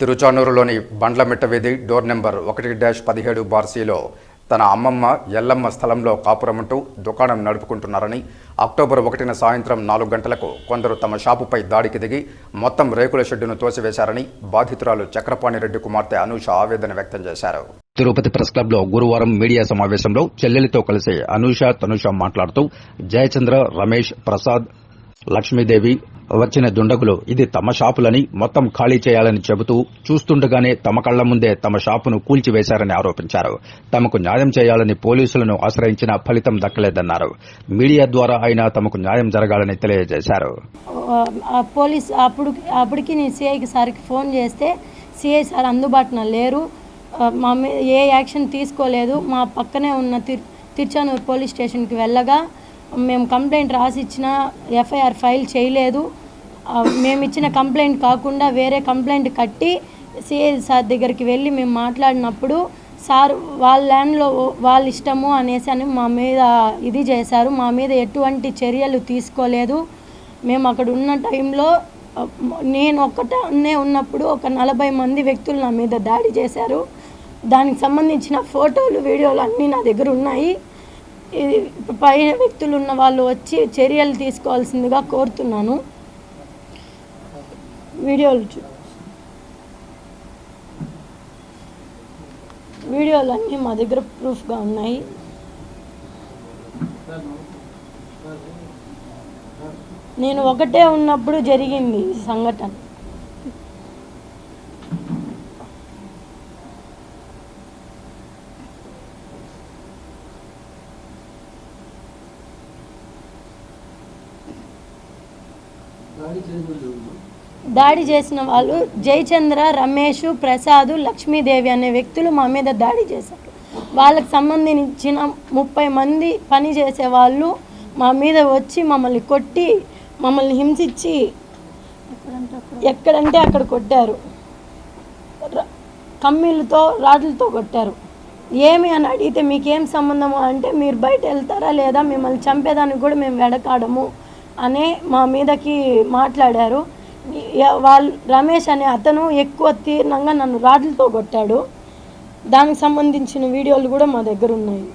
తిరుచానూరులోని బండ్లమిట్ట వీధి door number ఒకటి dash పదిహేడు బార్సీలో తన అమ్మమ్మ ఎల్లమ్మ స్థలంలో కాపురమంటూ దుకాణం నడుపుకుంటున్నారని అక్టోబర్ ఒకటిన సాయంత్రం నాలుగు గంటలకు కొందరు తమ షాపుపై దాడికి దిగి మొత్తం రేకుల షెడ్డును తోసివేశారని బాధితురాలు చక్రపాణిరెడ్డి కుమార్తె అనూష ఆవేదన వ్యక్తం చేశారు. తిరుపతి ప్రెస్ క్లబ్లో గురువారం మీడియా సమావేశంలో చెల్లెలితో కలిసి అనూష తనుష మాట్లాడుతూ జయచంద్ర రమేష్ ప్రసాద్ లక్ష్మీదేవి వచ్చిన దుండగులు ఇది తమ షాపులని మొత్తం ఖాళీ చేయాలని చెబుతూ చూస్తుండగానే తమ కళ్ళ ముందే తమ షాపును కూల్చివేశారని ఆరోపించారు. తమకు న్యాయం చేయాలని పోలీసులను ఆశ్రయించిన ఫలితం దక్కలేదన్నారు. మీడియా ద్వారా అయినా తమకు న్యాయం జరగాలని తెలియజేశారు. పోలీస్ అప్పుడు అప్పటికి నేను సిఐకి సార్కి ఫోన్ చేస్తే సిఐ సార్ అందుబాటున లేరు. మా ఏ యాక్షన్ తీసుకోలేదు. మా పక్కనే ఉన్న తిర్ తిరుచానూరు పోలీస్ స్టేషన్కి వెళ్ళగా మేము కంప్లైంట్ రాసి ఇచ్చిన ఎఫ్ఐఆర్ ఫైల్ చేయలేదు. మేము ఇచ్చిన కంప్లైంట్ కాకుండా వేరే కంప్లైంట్ కట్టి సిఐ సార్ దగ్గరికి వెళ్ళి మేము మాట్లాడినప్పుడు సార్ వాళ్ళ ల్యాండ్లో వాళ్ళ ఇష్టము అనేసి అని మా మీద ఇది చేశారు. మా మీద ఎటువంటి చర్యలు తీసుకోలేదు. మేము అక్కడ ఉన్న టైంలో నేను ఒక్కటనే ఉన్నప్పుడు ఒక నలభై మంది వ్యక్తులు నా మీద దాడి చేశారు. దానికి సంబంధించిన ఫోటోలు వీడియోలు అన్నీ నా దగ్గర ఉన్నాయి. పైన వ్యక్తులు ఉన్న వాళ్ళు వచ్చి చర్యలు తీసుకోవాల్సిందిగా కోరుతున్నాను. వీడియోలు చూ వీడియోలు అన్నీ మా దగ్గర ప్రూఫ్గా ఉన్నాయి. నేను ఒకటే ఉన్నప్పుడు జరిగింది ఈ సంఘటన. దాడి చేసిన వాళ్ళు జయచంద్ర రమేష్ ప్రసాద్ లక్ష్మీదేవి అనే వ్యక్తులు మా మీద దాడి చేశారు. వాళ్ళకి సంబంధించిన ముప్పై మంది పని చేసే వాళ్ళు మా మీద వచ్చి మమ్మల్ని కొట్టి మమ్మల్ని హింసించి ఎక్కడంటే అక్కడ కొట్టారు. కమ్మీలతో రాడ్లతో కొట్టారు. ఏమి అని అడిగితే మీకేం సంబంధము అంటే మీరు బయట వెళ్తారా లేదా మిమ్మల్ని చంపేదానికి కూడా మేము వెడకాడము. అనే మా మీదకి మాట్లాడారు. వాళ్ళు రమేష్ అనే అతను ఎక్కువ తీర్ణంగా నన్ను రాడ్లతో కొట్టాడు. దానికి సంబంధించిన వీడియోలు కూడా మా దగ్గర ఉన్నాయి.